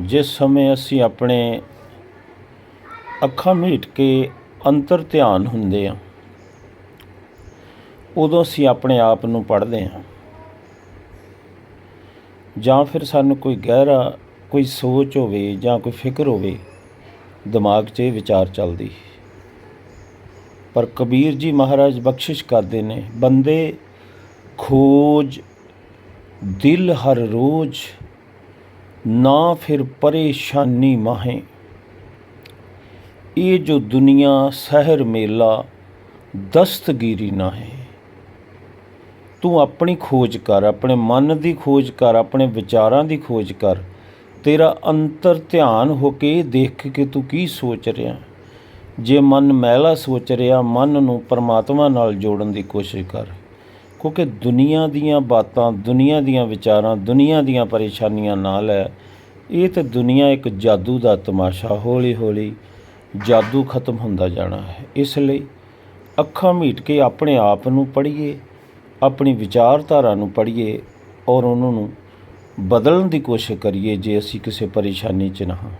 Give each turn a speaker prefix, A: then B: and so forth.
A: ਜਿਸ ਸਮੇਂ ਅਸੀਂ ਆਪਣੇ ਅੱਖਾਂ ਮੀਟ ਕੇ ਅੰਤਰ ਧਿਆਨ ਹੁੰਦੇ ਆ ਉਦੋਂ ਅਸੀਂ ਆਪਣੇ ਆਪ ਨੂੰ ਪੜ੍ਹਦੇ ਹਾਂ। ਜਾਂ ਫਿਰ ਸਾਨੂੰ ਕੋਈ ਗਹਿਰਾ, ਕੋਈ ਸੋਚ ਹੋਵੇ ਜਾਂ ਕੋਈ ਫਿਕਰ ਹੋਵੇ, ਦਿਮਾਗ 'ਚ ਇਹ ਵਿਚਾਰ ਚੱਲਦੀ। ਪਰ ਕਬੀਰ ਜੀ ਮਹਾਰਾਜ ਬਖਸ਼ਿਸ਼ ਕਰਦੇ ਨੇ, ਬੰਦੇ ਖੋਜ, ਦਿਲ ਹਰ ਰੋਜ਼ ਨਾ ਫਿਰ ਪਰੇਸ਼ਾਨੀ ਮਾਹੇ। ਇਹ ਜੋ ਦੁਨੀਆ, ਸਹਿਰ ਮੇਲਾ, ਦਸਤਗੀਰੀ ਨਾ ਹੈ ਤੂੰ ਆਪਣੀ ਖੋਜ ਕਰ, ਆਪਣੇ ਮਨ ਦੀ ਖੋਜ ਕਰ, ਆਪਣੇ ਵਿਚਾਰਾਂ ਦੀ ਖੋਜ ਕਰ। ਤੇਰਾ ਅੰਤਰ ਧਿਆਨ ਹੋ ਕੇ ਦੇਖ ਕੇ ਤੂੰ ਕੀ ਸੋਚ ਰਿਹਾ? ਜੇ ਮਨ ਮੈਲਾ ਸੋਚ ਰਿਹਾ, ਮਨ ਨੂੰ ਪਰਮਾਤਮਾ ਨਾਲ ਜੋੜਨ ਦੀ ਕੋਸ਼ਿਸ਼ ਕਰ। ਕਿਉਂਕਿ ਦੁਨੀਆ ਦੀਆਂ ਬਾਤਾਂ, ਦੁਨੀਆ ਦੀਆਂ ਵਿਚਾਰਾਂ, ਦੁਨੀਆ ਦੀਆਂ ਪਰੇਸ਼ਾਨੀਆਂ ਨਾਲ ਹੈ। ਇਹ ਤੇ ਦੁਨੀਆ ਇੱਕ ਜਾਦੂ ਦਾ ਤਮਾਸ਼ਾ ਹੌਲੀ ਹੌਲੀ ਜਾਦੂ ਖਤਮ ਹੁੰਦਾ ਜਾਣਾ ਹੈ। ਇਸ ਲਈ ਅੱਖਾਂ ਮੀਟ ਕੇ ਆਪਣੇ ਆਪ ਨੂੰ ਪੜ੍ਹੀਏ, ਆਪਣੀ ਵਿਚਾਰਧਾਰਾ ਨੂੰ ਪੜ੍ਹੀਏ ਔਰ ਉਹਨਾਂ ਨੂੰ ਬਦਲਣ ਦੀ ਕੋਸ਼ਿਸ਼ ਕਰੀਏ ਜੇ ਅਸੀਂ ਕਿਸੇ ਪਰੇਸ਼ਾਨੀ 'ਚ ਨਾ ਹਾਂ।